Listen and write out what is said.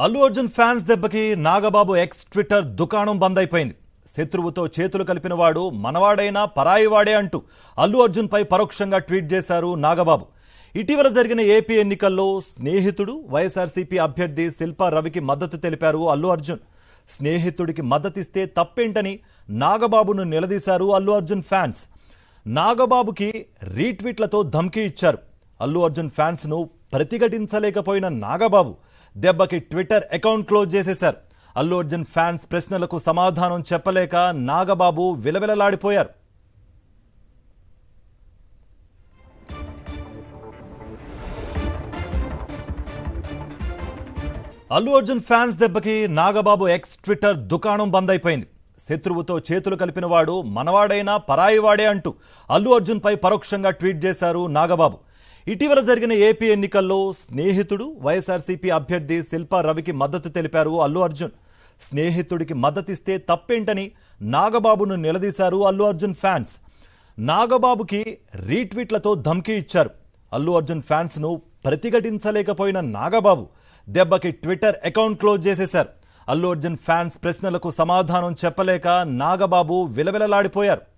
Allu Arjun fans దెబ్బకి Nagababu X Twitter దుకాణం బంద్ అయిపోయింది శత్రువుతో చేతులు కలిపిన వాడు మనవాడైనా పరాయివాడే అంటూ అల్లు అర్జున్పై పరోక్షంగా ట్వీట్ చేశారు నాగబాబు. ఇటీవల జరిగిన ఏపీ ఎన్నికల్లో స్నేహితుడు వైఎస్ఆర్సీపీ అభ్యర్థి శిల్పా రవికి మద్దతు తెలిపారు అల్లు అర్జున్. స్నేహితుడికి మద్దతిస్తే తప్పేంటని నాగబాబును నిలదీశారు అల్లు అర్జున్ ఫ్యాన్స్. నాగబాబుకి రీట్వీట్లతో ధమ్కీ ఇచ్చారు. అల్లు అర్జున్ ఫ్యాన్స్ను ప్రతిఘటించలేకపోయిన నాగబాబు దెబ్బకి ట్విట్టర్ అకౌంట్ క్లోజ్ చేసేశారు. అల్లు అర్జున్ ఫ్యాన్స్ ప్రశ్నలకు సమాధానం చెప్పలేక నాగబాబు విలవిలలాడిపోయారు. అల్లు అర్జున్ ఫ్యాన్స్ దెబ్బకి నాగబాబు ఎక్స్ ట్విట్టర్ దుకాణం బంద్ అయిపోయింది శత్రువుతో చేతులు కలిపిన వాడు మనవాడైనా పరాయివాడే అంటూ అల్లు అర్జున్పై పరోక్షంగా ట్వీట్ చేశారు నాగబాబు. ఇటీవల జరిగిన ఏపీ ఎన్నికల్లో స్నేహితుడు వైఎస్ఆర్సీపీ అభ్యర్థి శిల్పా రవికి మద్దతు తెలిపారు అల్లు అర్జున్. స్నేహితుడికి మద్దతిస్తే తప్పేంటని నాగబాబును నిలదీశారు అల్లు అర్జున్ ఫ్యాన్స్. నాగబాబుకి రీట్వీట్లతో ధమ్కీ ఇచ్చారు. అల్లు అర్జున్ ఫ్యాన్స్ను ప్రతిఘటించలేకపోయిన నాగబాబు దెబ్బకి ట్విట్టర్ అకౌంట్ క్లోజ్ చేసేశారు. అల్లు అర్జున్ ఫ్యాన్స్ ప్రశ్నలకు సమాధానం చెప్పలేక నాగబాబు విలవిలలాడిపోయారు.